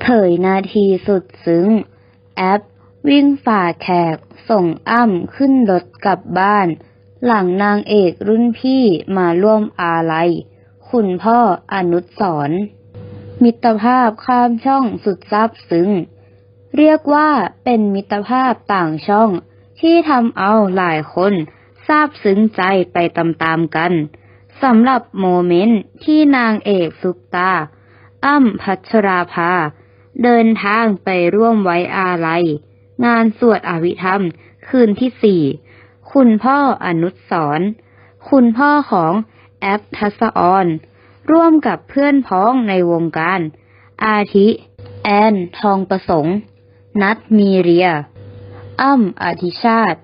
เผยนาทีสุดซึ้ง แอป วิ่งฝ่าแขก ส่งอ้ำขึ้นรถกลับบ้าน หลังนางเอกรุ่นพี่มาร่วมอาลัย คุณพ่ออนุสรณ์มิตรภาพข้ามช่องสุดซาบซึ้ง เรียกว่าเป็นมิตรภาพต่างช่อง ที่ทำเอาหลายคนซาบซึ้งใจไปตามๆกันสำหรับโมเมนต์ที่นางเอกซุปตา อ้ำพัชราภา เดินทางไปร่วมไว้อาลัย งานสวดอภิธรรม คืนที่สี่ คุณพ่ออนุสรคุณพ่อของแอปทัศออน ร่วมกับเพื่อนพ้องในวงการ อาทิ แอน ทองประสงค์ นัทมีเรีย อ้ำอธิชาติ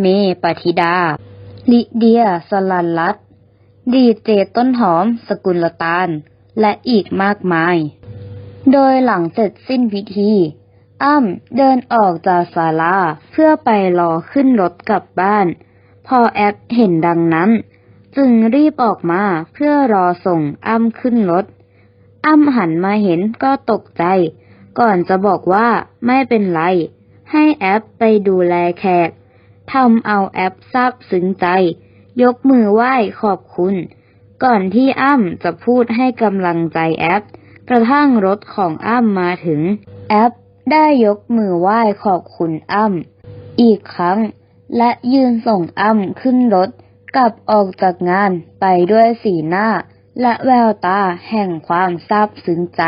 เมปฏิดา ลิเดียสลันลัตดีเจต้นหอม สกุลตาล และอีกมากมาย โดยหลังเสร็จสิ้นพิธี อ้ำเดินออกจากศาลาเพื่อไปรอขึ้นรถกลับบ้าน พอแอปเห็นดังนั้น จึงรีบออกมาเพื่อรอส่งอ้ำขึ้นรถ อ้ำหันมาเห็นก็ตกใจ ก่อนจะบอกว่าไม่เป็นไร ให้แอปไปดูแลแขกทำเอาแอปซาบซึ้งใจ ยกมือไหว้ขอบคุณ ก่อนที่อ้ำจะพูดให้กำลังใจแอป กระทั่งรถของอ้ำมาถึง แอปได้ยกมือไหว้ขอบคุณอ้ำอีกครั้ง และยืนส่งอ้ำขึ้นรถกลับออกจากงานไปด้วยสีหน้า และแววตาแห่งความซาบซึ้งใจ